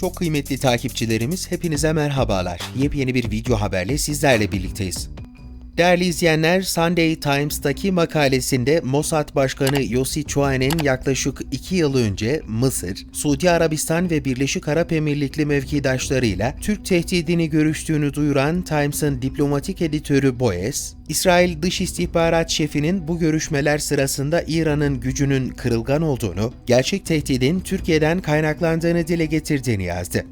Çok kıymetli takipçilerimiz hepinize merhabalar. Yepyeni bir video haberle sizlerle birlikteyiz. Değerli izleyenler, Sunday Times'taki makalesinde Mossad Başkanı Yossi Çoğan'ın yaklaşık iki yıl önce Mısır, Suudi Arabistan ve Birleşik Arap Emirlikli mevkidaşlarıyla Türk tehdidini görüştüğünü duyuran Times'ın diplomatik editörü Boyes, İsrail Dış İstihbarat Şefi'nin bu görüşmeler sırasında İran'ın gücünün kırılgan olduğunu, gerçek tehdidin Türkiye'den kaynaklandığını dile getirdiğini yazdı.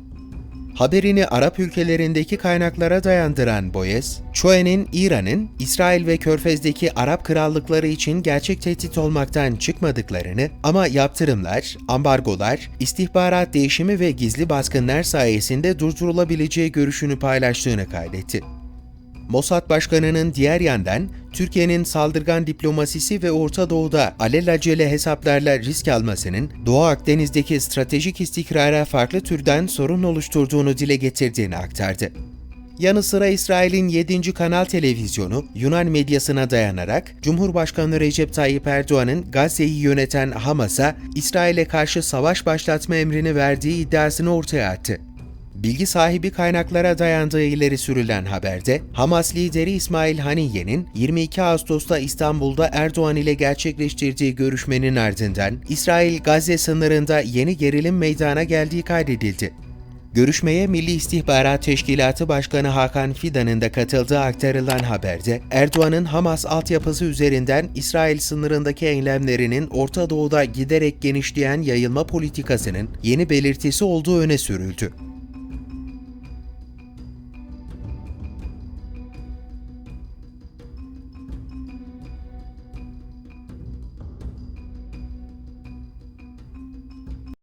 Haberini Arap ülkelerindeki kaynaklara dayandıran Boyes, Çoe'nin İran'ın İsrail ve Körfez'deki Arap krallıkları için gerçek tehdit olmaktan çıkmadıklarını ama yaptırımlar, ambargolar, istihbarat değişimi ve gizli baskınlar sayesinde durdurulabileceği görüşünü paylaştığını kaydetti. Mossad Başkanı'nın diğer yandan Türkiye'nin saldırgan diplomasisi ve Orta Doğu'da alelacele hesaplarla risk almasının Doğu Akdeniz'deki stratejik istikrara farklı türden sorun oluşturduğunu dile getirdiğini aktardı. Yanı sıra İsrail'in 7. Kanal Televizyonu, Yunan medyasına dayanarak Cumhurbaşkanı Recep Tayyip Erdoğan'ın Gazze'yi yöneten Hamas'a İsrail'e karşı savaş başlatma emrini verdiği iddiasını ortaya attı. Bilgi sahibi kaynaklara dayandığı ileri sürülen haberde, Hamas lideri İsmail Haniye'nin 22 Ağustos'ta İstanbul'da Erdoğan ile gerçekleştirdiği görüşmenin ardından İsrail-Gazze sınırında yeni gerilim meydana geldiği kaydedildi. Görüşmeye Milli İstihbarat Teşkilatı Başkanı Hakan Fidan'ın da katıldığı aktarılan haberde, Erdoğan'ın Hamas altyapısı üzerinden İsrail sınırındaki eylemlerinin Orta Doğu'da giderek genişleyen yayılma politikasının yeni belirtisi olduğu öne sürüldü.